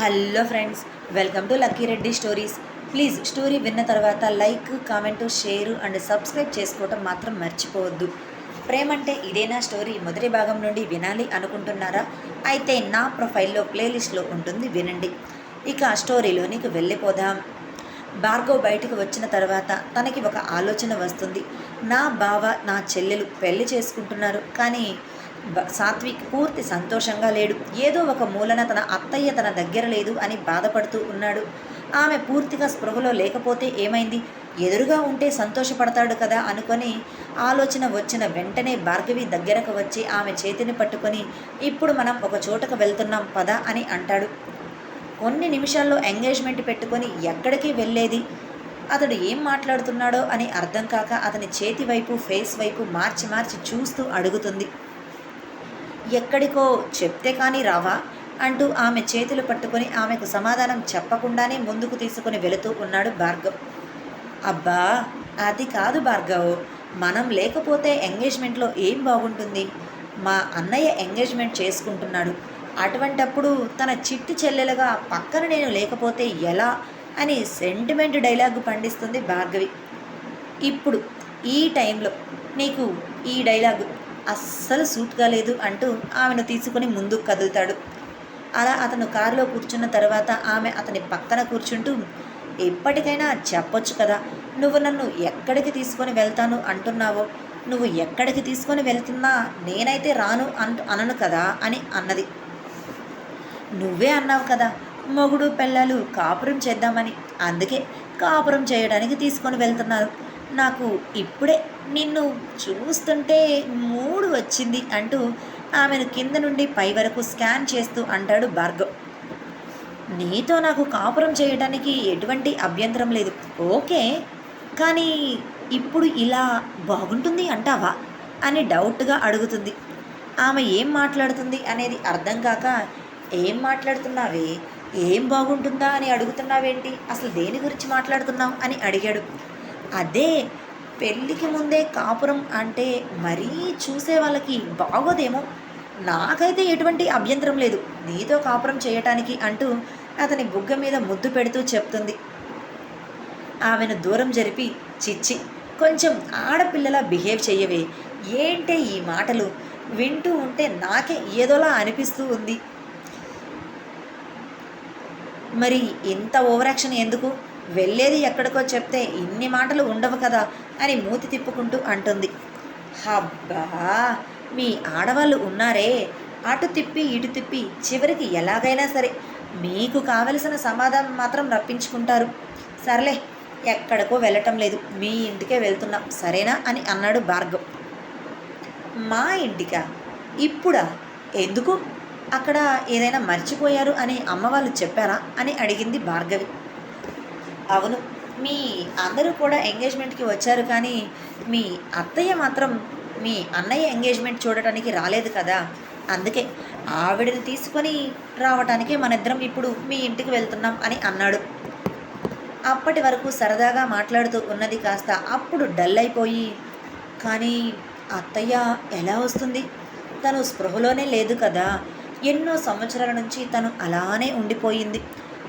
Hello friends welcome to Lucky Reddy stories. Please story విన్న తర్వాత like comment share and subscribe చేసుకోవటం మాత్రం మర్చిపోవద్దు. ప్రేమ అంటే ఇదేనా స్టోరీ? మొదటి భాగం నుండి వినాలి అనుకుంటున్నారా? అయితే నా ప్రొఫైల్లో ప్లేలిస్ట్లో ఉంటుంది వినండి. ఇక స్టోరీలోనికి వెళ్ళిపోదాం. భార్గవ్ బయటకు వచ్చిన తర్వాత తనకి ఒక ఆలోచన వస్తుంది. నా బావ నా చెల్లెలు పెళ్ళి చేసుకుంటున్నారు. కానీ సాత్విక్ పూర్తి సంతోషంగా లేడు. ఏదో ఒక మూలన తన అత్తయ్య తన దగ్గర లేదు అని బాధపడుతూ ఉన్నాడు. ఆమె పూర్తిగా స్పృహలో లేకపోతే ఏమైంది? ఎదురుగా ఉంటే సంతోషపడతాడు కదా అనుకొని ఆలోచన వచ్చిన వెంటనే భార్గవి దగ్గరకు వచ్చి ఆమె చేతిని పట్టుకొని ఇప్పుడు మనం ఒక చోటకు వెళ్తున్నాం పద అని అంటాడు. కొన్ని నిమిషాల్లో ఎంగేజ్మెంట్ పెట్టుకొని ఎక్కడికి వెళ్ళేది? అతడు ఏం మాట్లాడుతున్నాడో అని అర్థం కాక అతని చేతి వైపు ఫేస్ వైపు మార్చి మార్చి చూస్తూ అడుగుతుంది. ఎక్కడికో చెప్తే కానీ రావా? అంటూ ఆమె చేతులు పట్టుకొని ఆమెకు సమాధానం చెప్పకుండానే ముందుకు తీసుకుని వెళుతూ ఉన్నాడు భార్గవ్. అబ్బా అది కాదు భార్గవ్. మనం లేకపోతే ఎంగేజ్మెంట్లో ఏం బాగుంటుంది? మా అన్నయ్య ఎంగేజ్మెంట్ చేసుకుంటున్నాడు. అటువంటప్పుడు తన చిట్టి చెల్లెలుగా పక్కన నేను లేకపోతే ఎలా? అని సెంటిమెంట్ డైలాగ్ పండిస్తుంది భార్గవి. ఇప్పుడు ఈ టైంలో నీకు ఈ డైలాగ్ అస్సలు సూట్గా లేదు అంటూ ఆమెను తీసుకుని ముందుకు కదులుతాడు. అలా అతను కారులో కూర్చున్న తర్వాత ఆమె అతని పక్కన కూర్చుంటూ ఎప్పటికైనా చెప్పొచ్చు కదా నువ్వు నన్ను ఎక్కడికి తీసుకొని వెళ్తాను అంటున్నావో? నువ్వు ఎక్కడికి తీసుకొని వెళ్తున్నా నేనైతే రాను అంటూ అనను కదా అని అన్నది. నువ్వే అన్నావు కదా మొగుడు పిల్లలు కాపురం చేద్దామని అందుకే కాపురం చేయడానికి తీసుకొని వెళ్తున్నారు. నాకు ఇప్పుడే నిన్ను చూస్తుంటే మూ వచ్చింది అంటూ ఆమెను కింద నుండి పై వరకు స్కాన్ చేస్తూ అంటాడు భార్గవ్. నీతో నాకు కాపురం చేయడానికి ఎటువంటి అభ్యంతరం లేదు. ఓకే కానీ ఇప్పుడు ఇలా బాగుంటుంది అంటావా? అని డౌట్గా అడుగుతుంది. ఆమె ఏం మాట్లాడుతుంది అనేది అర్థం కాక ఏం మాట్లాడుతున్నావే? ఏం బాగుంటుందా అని అడుగుతున్నావేంటి? అసలు దేని గురించి మాట్లాడుతున్నావు? అని అడిగాడు. అదే పెళ్ళికి ముందే కాపురం అంటే మరీ చూసే వాళ్ళకి బాగోదేమో. నాకైతే ఎటువంటి అభ్యంతరం లేదు. నీతో కాపురం చేయటానికి అంటూ అతని బుగ్గ మీద ముద్దు పెడుతూ చెప్తుంది. ఆమెను దూరం జరిపి చిచ్చి కొంచెం ఆడపిల్లలా బిహేవ్ చెయ్యవే. ఏంటే ఈ మాటలు? వింటూ ఉంటే నాకే ఏదోలా అనిపిస్తూ ఉంది. మరి ఇంత ఓవరాక్షన్ ఎందుకు? వెళ్ళేది ఎక్కడికో చెప్తే ఇన్ని మాటలు ఉండవు కదా అని మూతి తిప్పుకుంటూ అంటుంది. హబ్బా మీ ఆడవాళ్ళు ఉన్నారే. అటు తిప్పి ఇటు తిప్పి చివరికి ఎలాగైనా సరే మీకు కావలసిన సమాధానం మాత్రం రప్పించుకుంటారు. సర్లే ఎక్కడికో వెళ్ళటం లేదు. మీ ఇంటికే వెళ్తున్నాం. సరేనా అని అన్నాడు భార్గవ్. మా ఇంటికా? ఇప్పుడా? ఎందుకు? అక్కడ ఏదైనా మర్చిపోయారు అని అమ్మ వాళ్ళు చెప్పారా అని అడిగింది భార్గవి. అవును. మీ అందరూ కూడా ఎంగేజ్మెంట్కి వచ్చారు కానీ మీ అత్తయ్య మాత్రం మీ అన్నయ్య ఎంగేజ్మెంట్ చూడటానికి రాలేదు కదా. అందుకే ఆవిడని తీసుకొని రావటానికే మనిద్దరం ఇప్పుడు మీ ఇంటికి వెళ్తున్నాం అని అన్నాడు. అప్పటి వరకు సరదాగా మాట్లాడుతూ ఉన్నది కాస్త అప్పుడు డల్ అయిపోయి కానీ అత్తయ్య ఎలా వస్తుంది? తను స్పృహలోనే లేదు కదా. ఎన్నో సంవత్సరాల నుంచి తను అలానే ఉండిపోయింది.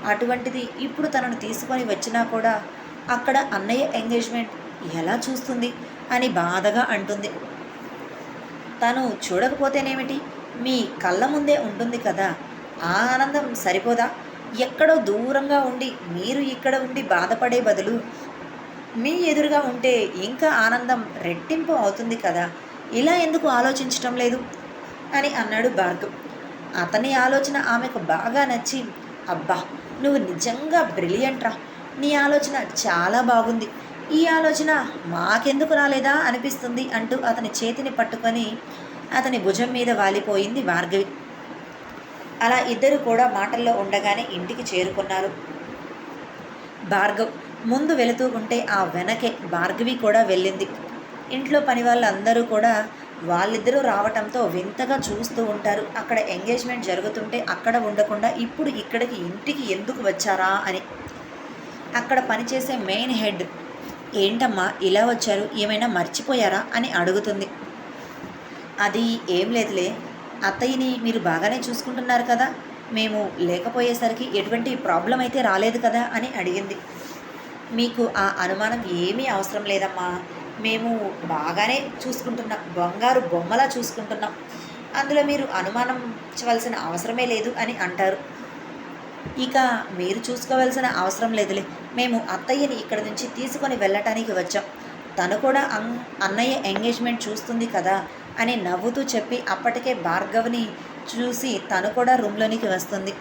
అటువంటిది ఇప్పుడు తనను తీసుకొని వచ్చినా కూడా అక్కడ అన్నయ్య ఎంగేజ్మెంట్ ఎలా చూస్తుంది అని బాధగా అంటుంది. తను చూడకపోతేనేమిటి? మీ కళ్ళ ముందే ఉంటుంది కదా. ఆ ఆనందం సరిపోదా? ఎక్కడో దూరంగా ఉండి మీరు ఇక్కడ ఉండి బాధపడే బదులు మీ ఎదురుగా ఉంటే ఇంకా ఆనందం రెట్టింపు అవుతుంది కదా. ఇలా ఎందుకు ఆలోచించటం లేదు? అని అన్నాడు భార్గవ్. అతని ఆలోచన ఆమెకు బాగా నచ్చి అబ్బా నువ్వు నిజంగా బ్రిలియంట్ రా. నీ ఆలోచన చాలా బాగుంది. ఈ ఆలోచన మాకెందుకు రాలేదా అనిపిస్తుంది అంటూ అతని చేతిని పట్టుకొని అతని భుజం మీద వాలిపోయింది భార్గవి అలా ఇద్దరు కూడా మాటల్లో ఉండగానే ఇంటికి చేరుకున్నారు. భార్గవ్ ముందు వెళుతూ ఉంటే ఆ వెనకే భార్గవి కూడా వెళ్ళింది. ఇంట్లో పని వాళ్ళందరూ కూడా వాళ్ళిద్దరూ రావటంతో వింతగా చూస్తూ ఉంటారు. అక్కడ ఎంగేజ్మెంట్ జరుగుతుంటే అక్కడ ఉండకుండా ఇప్పుడు ఇక్కడికి ఇంటికి ఎందుకు వచ్చారా అని. అక్కడ పనిచేసే మెయిన్ హెడ్ ఏంటమ్మా ఇలా వచ్చారు? ఏమైనా మర్చిపోయారా? అని అడుగుతుంది. అది ఏం లేదులే. అత్తయ్యని మీరు బాగానే చూసుకుంటున్నారు కదా. మేము లేకపోయేసరికి ఎటువంటి ప్రాబ్లం అయితే రాలేదు కదా అని అడిగింది. మీకు ఆ అనుమానం ఏమీ అవసరం లేదమ్మా. మేము బాగానే చూసుకుంటున్నాం. బంగారు బొమ్మలా చూసుకుంటున్నాం. అందులో మీరు అనుమానించవలసిన అవసరమే లేదు అని అంటారు. ఇక మీరు చూసుకోవాల్సిన అవసరం లేదులే. మేము అత్తయ్యని ఇక్కడి నుంచి తీసుకొని వెళ్ళటానికి వచ్చాం. తను కూడా అన్ అన్నయ్య ఎంగేజ్మెంట్ చూస్తుంది కదా అని నవ్వుతూ చెప్పి అప్పటికే భార్గవ్ని చూసి తను కూడా రూమ్లోనికి వస్తుంది.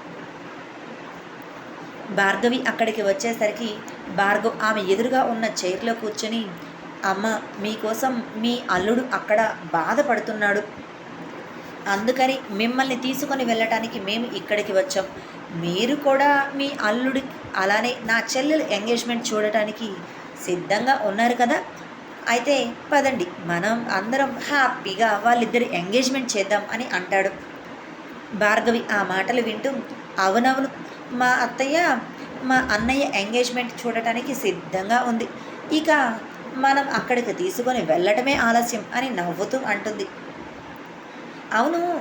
భార్గవి అక్కడికి వచ్చేసరికి భార్గవ్ ఆమె ఎదురుగా ఉన్న చైర్లో కూర్చొని అమ్మ మీకోసం మీ అల్లుడు అక్కడ బాధపడుతున్నాడు. అందుకని మిమ్మల్ని తీసుకొని వెళ్ళటానికి మేము ఇక్కడికి వచ్చాం. మీరు కూడా మీ అల్లుడి అలానే నా చెల్లెలు ఎంగేజ్మెంట్ చూడటానికి సిద్ధంగా ఉన్నారు కదా? అయితే పదండి మనం అందరం హ్యాపీగా వాళ్ళిద్దరు ఎంగేజ్మెంట్ చేద్దాం అని అంటాడు. భార్గవి ఆ మాటలు వింటూ అవునవును మా అత్తయ్య మా అన్నయ్య ఎంగేజ్మెంట్ చూడటానికి సిద్ధంగా ఉంది. ఇక మనం అక్కడికి తీసుకొని వెళ్ళటమే ఆలస్యం అని నవ్వుతూ అంటుంది. అవును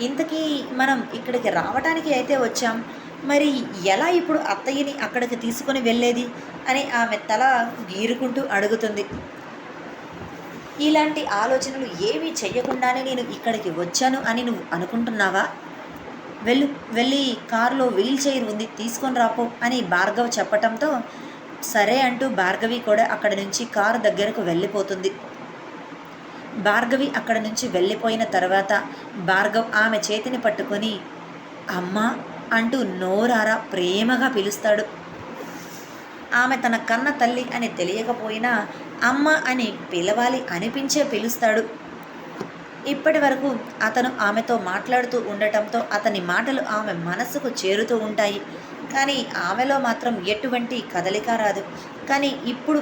ఇంతకీ మనం ఇక్కడికి రావటానికి అయితే వచ్చాం. మరి ఎలా ఇప్పుడు అత్తయ్యని అక్కడికి తీసుకొని వెళ్ళేది? అని ఆమె తల గీరుకుంటూ అడుగుతుంది. ఇలాంటి ఆలోచనలు ఏమీ చెయ్యకుండానే నేను ఇక్కడికి వచ్చాను అని నువ్వు అనుకుంటున్నావా? వెళ్ళు వెళ్ళి కారులో వీల్ చైర్ ఉంది తీసుకొని రాపో అని భార్గవ్ చెప్పటంతో సరే అంటూ భార్గవి కూడా అక్కడి నుంచి కారు దగ్గరకు వెళ్ళిపోతుంది. భార్గవి అక్కడ నుంచి వెళ్ళిపోయిన తర్వాత భార్గవ్ ఆమె చేతిని పట్టుకొని అమ్మా అంటూ నోరారా ప్రేమగా పిలుస్తాడు. ఆమె తన కన్న తల్లి అని తెలియకపోయినా అమ్మ అని పిలవాలి అనిపించే పిలుస్తాడు. ఇప్పటి వరకు అతను ఆమెతో మాట్లాడుతూ ఉండటంతో అతని మాటలు ఆమె మనసుకు చేరుతూ ఉంటాయి. కానీ ఆమెలో మాత్రం ఎటువంటి కదలిక రాదు. కానీ ఇప్పుడు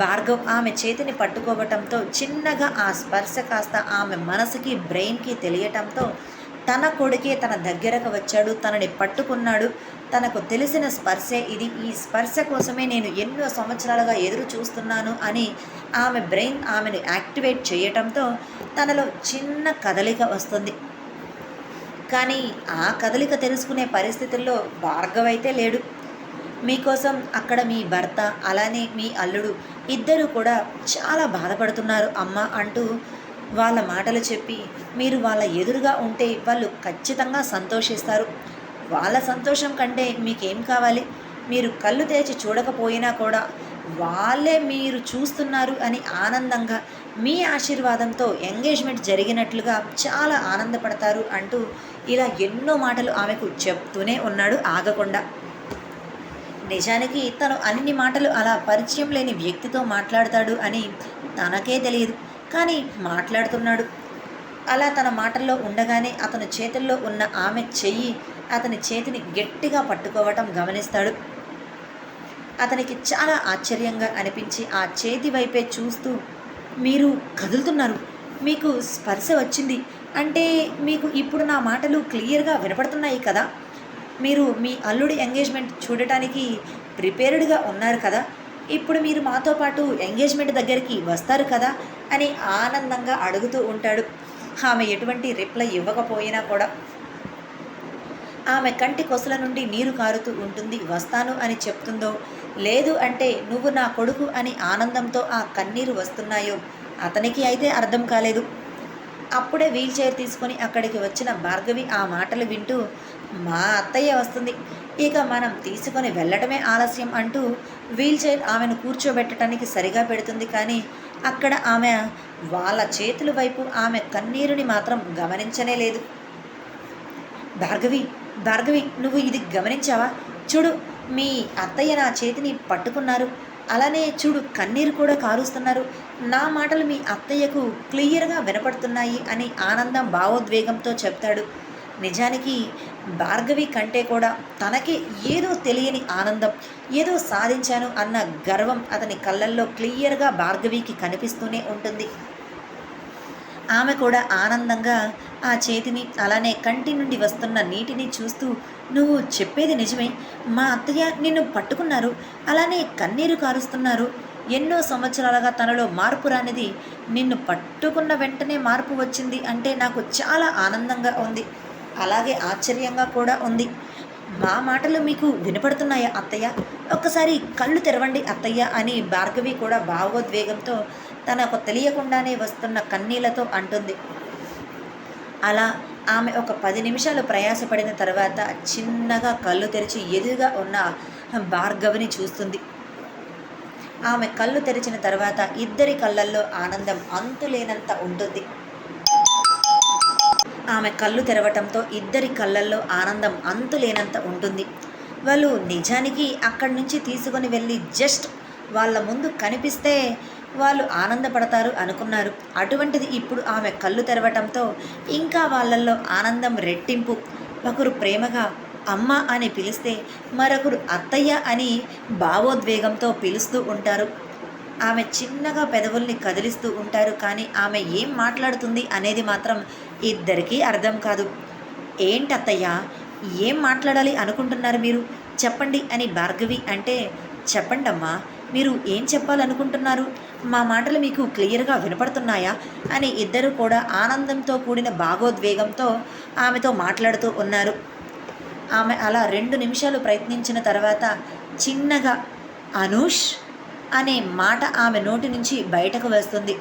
భార్గవ్ ఆమె చేతిని పట్టుకోవటంతో చిన్నగా ఆ స్పర్శ కాస్త ఆమె మనసుకి బ్రెయిన్కి తెలియటంతో తన కొడుకే తన దగ్గరకు వచ్చాడు తనని పట్టుకున్నాడు. తనకు తెలిసిన స్పర్శే ఇది. ఈ స్పర్శ కోసమే నేను ఎన్నో సంవత్సరాలుగా ఎదురు చూస్తున్నాను అని ఆమె బ్రెయిన్ ఆమెను యాక్టివేట్ చేయటంతో తనలో చిన్న కదలిక వస్తుంది. కానీ ఆ కదలిక తెలుసుకునే పరిస్థితుల్లో భార్గవైతే లేడు. మీకోసం అక్కడ మీ భర్త అలానే మీ అల్లుడు ఇద్దరు కూడా చాలా బాధపడుతున్నారు అమ్మ అంటూ వాళ్ళ మాటలు చెప్పి మీరు వాళ్ళ ఎదురుగా ఉంటే వాళ్ళు ఖచ్చితంగా సంతోషిస్తారు. వాళ్ళ సంతోషం కంటే మీకేం కావాలి? మీరు కళ్ళు తెరిచి చూడకపోయినా కూడా వాళ్ళే మీరు చూస్తున్నారు అని ఆనందంగా మీ ఆశీర్వాదంతో ఎంగేజ్మెంట్ జరిగినట్లుగా చాలా ఆనందపడతారు అంటూ ఇలా ఎన్నో మాటలు ఆమెకు చెప్తూనే ఉన్నాడు ఆగకుండా. నిజానికి తను అన్ని మాటలు అలా పరిచయం లేని వ్యక్తితో మాట్లాడతాడు అని తనకే తెలియదు. కానీ మాట్లాడుతున్నాడు. అలా తన మాటల్లో ఉండగానే అతని చేతుల్లో ఉన్న ఆమె చెయ్యి అతని చేతిని గట్టిగా పట్టుకోవటం గమనిస్తాడు. అతనికి చాలా ఆశ్చర్యంగా అనిపించి ఆ చేతి వైపే చూస్తూ మీరు కదులుతున్నారు. మీకు స్పర్శ వచ్చింది. అంటే మీకు ఇప్పుడు నా మాటలు క్లియర్గా వినపడుతున్నాయి కదా. మీరు మీ అల్లుడి ఎంగేజ్మెంట్ చూడటానికి ప్రిపేర్డ్గా ఉన్నారు కదా. ఇప్పుడు మీరు మాతో పాటు ఎంగేజ్మెంట్ దగ్గరికి వస్తారు కదా అని ఆనందంగా అడుగుతూ ఉంటాడు. ఆమె ఎటువంటి రిప్లై ఇవ్వకపోయినా కూడా ఆమె కంటి కొసల నుండి నీరు కారుతూ ఉంటుంది. వస్తాను అని చెప్తుందో లేదు అంటే నువ్వు నా కొడుకు అని ఆనందంతో ఆ కన్నీరు వస్తున్నాయో అతనికి అయితే అర్థం కాలేదు. అప్పుడే వీల్ చైర్ తీసుకొని అక్కడికి వచ్చిన భార్గవి ఆ మాటలు వింటూ మా అత్తయ్య వస్తుంది. ఇక మనం తీసుకొని వెళ్ళడమే ఆలస్యం అంటూ వీల్ చైర్ ఆమెను కూర్చోబెట్టడానికి సరిగా పెడుతుంది కానీ అక్కడ ఆమె వాళ్ళ చేతుల వైపు ఆమె కన్నీరుని మాత్రం గమనించనే లేదు. భార్గవి భార్గవి నువ్వు ఇది గమనించావా? చూడు మీ అత్తయ్య నా చేతిని పట్టుకున్నారు. అలానే చూడు కన్నీరు కూడా కారుస్తున్నారు. నా మాటలు మీ అత్తయ్యకు క్లియర్గా వినపడుతున్నాయి అని ఆనందం భావోద్వేగంతో చెప్తాడు. నిజానికి భార్గవి కంటే కూడా తనకి ఏదో తెలియని ఆనందం ఏదో సాధించాను అన్న గర్వం అతని కళ్ళల్లో క్లియర్గా భార్గవికి కనిపిస్తూనే ఉంటుంది. ఆమె కూడా ఆనందంగా ఆ చేతిని అలానే కంటి నుండి వస్తున్న నీటిని చూస్తూ నువ్వు చెప్పేది నిజమే. మా అత్తయ్య నిన్ను పట్టుకున్నారు. అలానే కన్నీరు కారుస్తున్నారు. ఎన్నో సంవత్సరాలుగా తనలో మార్పు రానిది. నిన్ను పట్టుకున్న వెంటనే మార్పు వచ్చింది అంటే నాకు చాలా ఆనందంగా ఉంది. అలాగే ఆశ్చర్యంగా కూడా ఉంది. మా మాటలు మీకు వినపడుతున్నాయా అత్తయ్య? ఒక్కసారి కళ్ళు తెరవండి అత్తయ్య అని భార్గవి కూడా భావోద్వేగంతో తనకు తెలియకుండానే వస్తున్న కన్నీళ్ళతో అంటుంది. అలా ఆమె ఒక పది నిమిషాలు ప్రయాసపడిన తర్వాత చిన్నగా కళ్ళు తెరిచి ఎదురుగా ఉన్న భార్గవిని చూస్తుంది. ఆమె కళ్ళు తెరిచిన తర్వాత ఇద్దరి కళ్ళల్లో ఆనందం అంతులేనంత ఉంటుంది. ఆమె కళ్ళు తెరవటంతో ఇద్దరి కళ్ళల్లో ఆనందం అంతులేనంత ఉంటుంది. వాళ్ళు నిజానికి అక్కడి నుంచి తీసుకొని వెళ్ళి జస్ట్ వాళ్ళ ముందు కనిపిస్తే వాళ్ళు ఆనందపడతారు అనుకున్నారు. అటువంటిది ఇప్పుడు ఆమె కళ్ళు తెరవటంతో ఇంకా వాళ్ళల్లో ఆనందం రెట్టింపు. ఒకరు ప్రేమగా అమ్మ అని పిలిస్తే మరొకరు అత్తయ్య అని భావోద్వేగంతో పిలుస్తూ ఉంటారు. ఆమె చిన్నగా పెదవుల్ని కదిలిస్తూ ఉంటారు కానీ ఆమె ఏం మాట్లాడుతుంది అనేది మాత్రం ఇద్దరికీ అర్థం కాదు. ఏంటత్తయ్య ఏం మాట్లాడాలి అనుకుంటున్నారు మీరు? చెప్పండి అని భార్గవి అంటే చెప్పండమ్మా మీరు ఏం చెప్పాలనుకుంటున్నారు? మా మాటలు మీకు క్లియర్గా వినపడుతున్నాయా? అని ఇద్దరు కూడా ఆనందంతో కూడిన భాగోద్వేగంతో ఆమెతో మాట్లాడుతూ ఉన్నారు. ఆమె అలా రెండు నిమిషాలు ప్రయత్నించిన తర్వాత చిన్నగా అనూష్ అనే మాట ఆమె నోటి నుంచి బయటకు వస్తుంది.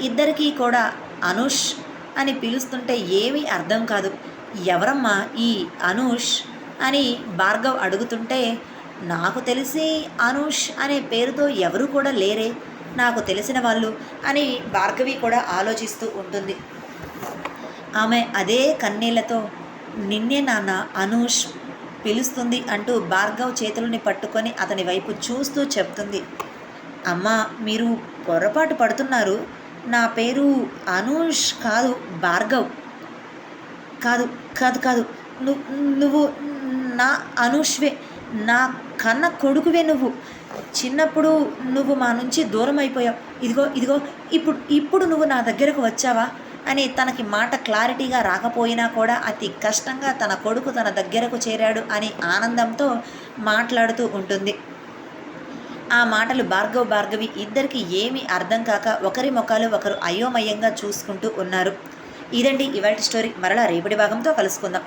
ఇద్దరికీ కూడా అనూష్ అని పిలుస్తుంటే ఏమీ అర్థం కాదు. ఎవరమ్మా ఈ అనూష్ అని భార్గవ్ అడుగుతుంటే నాకు తెలిసి అనూష్ అనే పేరుతో ఎవరు కూడా లేరే నాకు తెలిసిన వాళ్ళు అని భార్గవి కూడా ఆలోచిస్తూ ఉంటుంది. ఆమె అదే కన్నీళ్ళతో నిన్నే నాన్న అనూష్ పిలుస్తుంది అంటూ భార్గవ్ చేతులని పట్టుకొని అతని వైపు చూస్తూ చెప్తుంది. అమ్మ మీరు పొరపాటు పడుతున్నారు. నా పేరు అనూష్ కాదు భార్గవ్. కాదు కాదు కాదు. నువ్వు నువ్వు నా అనూష్వే నా కన్న కొడుకువే నువ్వు. చిన్నప్పుడు నువ్వు మా నుంచి దూరం అయిపోయావు. ఇదిగో ఇదిగో ఇప్పుడు ఇప్పుడు నువ్వు నా దగ్గరకు వచ్చావా? అని తనకి మాట క్లారిటీగా రాకపోయినా కూడా అతి కష్టంగా తన కొడుకు తన దగ్గరకు చేరాడు అని ఆనందంతో మాట్లాడుతూ ఉంటుంది. ఆ మాటలు భార్గవ్ భార్గవి ఇద్దరికి ఏమీ అర్థం కాక ఒకరి ముఖాలు ఒకరు అయోమయంగా చూసుకుంటూ ఉన్నారు. ఇదండి ఇవాటి స్టోరీ. మరలా రేపటి భాగంతో కలుసుకుందాం.